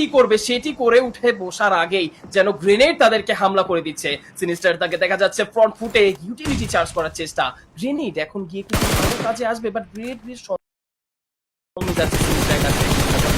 কি করবে সেটি করে উঠে বসার আগেই যেন গ্রেনেড তাদেরকে হামলা করে দিচ্ছে। সিনিস্টার তাকে দেখা যাচ্ছে ফ্রন্ট ফুটে ইউটিলিটি চার্জ করার চেষ্টা। গ্রেনেড এখন গিয়ে কিছু কাজে আসবে বাট গ্রেনেড যাচ্ছে সিনিস্টার কাছে।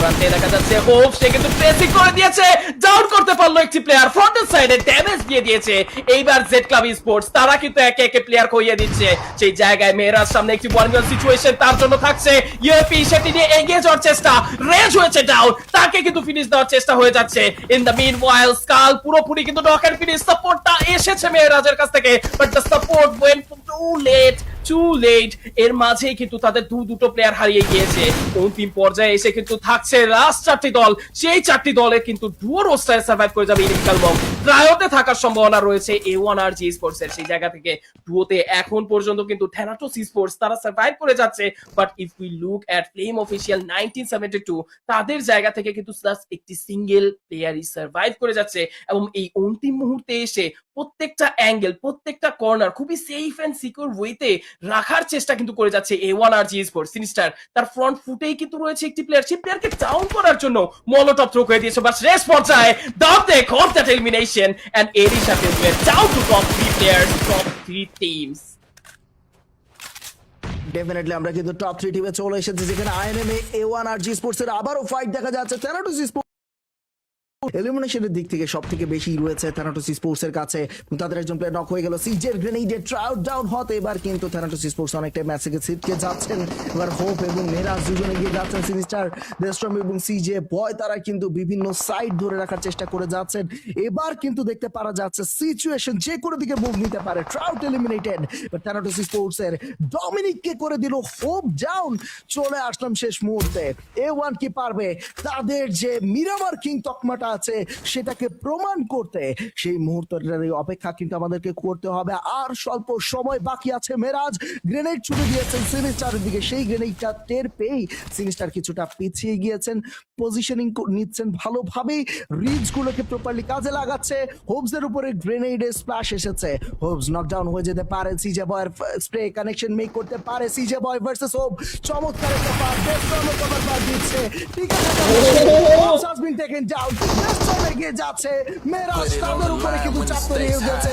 প্রান্তে দেখা যাচ্ছে। হোপ সে কিন্তু প্রেসিং করে দিয়েছে। ডাউন করতে পারল একটি প্লেয়ার ফ্রন্টের সাইডে ড্যামেজ দিয়ে দিয়েছে। এইবার জেড ক্লাব স্পোর্টস তারা কিন্তু একে একে প্লেয়ার খইয়ে দিচ্ছে। সেই জায়গায় মেয়েরার সামনে একটি ওয়ান ওয়ান সিচুয়েশন তার জন্য থাকছে। ইউএপি সেটি নিয়ে এগিয়ে যাওয়ার চেষ্টা। রেজ হয়েছে ডাউন তাকে কিন্তু ফিনিশ দেওয়ার চেষ্টা হয়ে যাচ্ছে। ইন দ্য মিন ওয়াইল স্কাল পুরোপুরি কিন্তু নক এন্ড ফিনিশ সাপোর্টটা এসেছে মেয়েরাজের কাছ থেকে। But the support went too late too late এর মাঝেই কিন্তু তাদের দু, দুটো প্লেয়ার হারিয়ে গিয়েছে। অন্তিম পর্যায়ে এসে কিন্তু থাকছে লাস্ট চারটি দল। সেই চারটি দলে কিন্তু ডুয়ো রোস্টারে সার্ভাইভ করে যাবে ইলিকাল বম ট্রায়োতে থাকার সম্ভাবনা রয়েছে এ ওয়ান আর জি স্পোর্টস এর। সেই জায়গা থেকে ডুয়োতে এখন পর্যন্ত কিন্তু থ্যানাটোস স্পোর্টস তারা সার্ভাইভ করে যাচ্ছে। But if we look at flame official nineteen seventy two তাদের জায়গা থেকে কিন্তু একটি সিঙ্গেল প্লেয়ারই সার্ভাইভ করে যাচ্ছে। এবং এই অন্তিম মুহূর্তে এসে প্রত্যেকটা অ্যাঙ্গেল প্রত্যেকটা কর্নার খুবই সেফ এন্ড সিকিউর ওয়েতে রাখার চেষ্টা কিন্তু করে যাচ্ছে এ ওয়ান আর জি স্পোর্ট সিনিস্টার তার ফ্রন্ট ফুটেই কিন্তু রয়েছে একটি প্লেয়ার সেই প্লেয়ারকে ডাউন করার জন্য মলোটপ থ্রো করে দিয়েছে। বাস রেস পর্যায়ে দাম দে কট দ্যাট এন্ড এরই সাথে down to top three players top three teams definitely আমরা কিন্তু টপ থ্রি টিমে চলে এসেছি, যেখানে আইএনএমএ এ ওয়ান আর জি স্পোর্টস এর আবারও ফাইট দেখা যাচ্ছে। এলিমিনেশনের দিক থেকে সব থেকে বেশি রয়েছে থ্যানাটোস স্পোর্টস এর কাছে। তাদের একজন প্লেয়ার নক হয়ে গেল সিজের গ্রেনেডে ট্রাউট ডাউন হতে এবার কিন্তু থ্যানাটোস স্পোর্টস অনেকটা ম্যাচ থেকে ছিটকে যাচ্ছেন। এবার হোপ এবং মেরাজ দুজনে গিয়ে যাচ্ছেন সিনিস্টার দেস্ট্রম এবং সিজে বয় তারা কিন্তু বিভিন্ন সাইড ধরে রাখার চেষ্টা করে যাচ্ছেন। এবার কিন্তু দেখতে পারা যাচ্ছে সিচুয়েশন যে কোনো দিকে মুভ নিতে পারে। ট্রাউট এলিমিনেটেড থ্যানাটোস স্পোর্টস এর ডমিনিককে করে দিল হোপ ডাউন চলে আসলাম শেষ মুহূর্তে। এ ওয়ান কি পারবে? তাদের যে মিরামার কিং তকমাটা আছে, সেটাকে প্রমাণ করতে সেই মুহূর্তটার এই অপেক্ষা কিন্তু আমাদেরকে করতে হবে। আর স্বল্প সময় বাকি আছে মেরাজ। গ্রেনেড ছুড়ে দিয়েছেন সিনিস্টারের দিকে সেই গ্রেনেডটা টের পেয়েই সিনিস্টার কিছুটা পিছিয়ে গিয়েছেন। পজিশনিং নিচ্ছেন ভালোভাবেই। রিজ গুলোকে প্রপারলি কাজে লাগাচ্ছে। হোবস এর উপরে গ্রেনেডে স্প্ল্যাশ এসেছে। হোবস নকডাউন হয়ে যেতে পারে। সিজে বয়ের স্প্রে কানেকশন মেক করতে পারে। সিজে বয় ভার্সেস হোপ চমৎকার একটা পাস ডেস্ট্রমে কভার পাস দিচ্ছে। ঠিক আছে ডেস্ট্রমে এগিয়ে যাচ্ছে। মেয়েরা তাদের উপরে কিন্তু চাপ তৈরি হয়ে গেছে।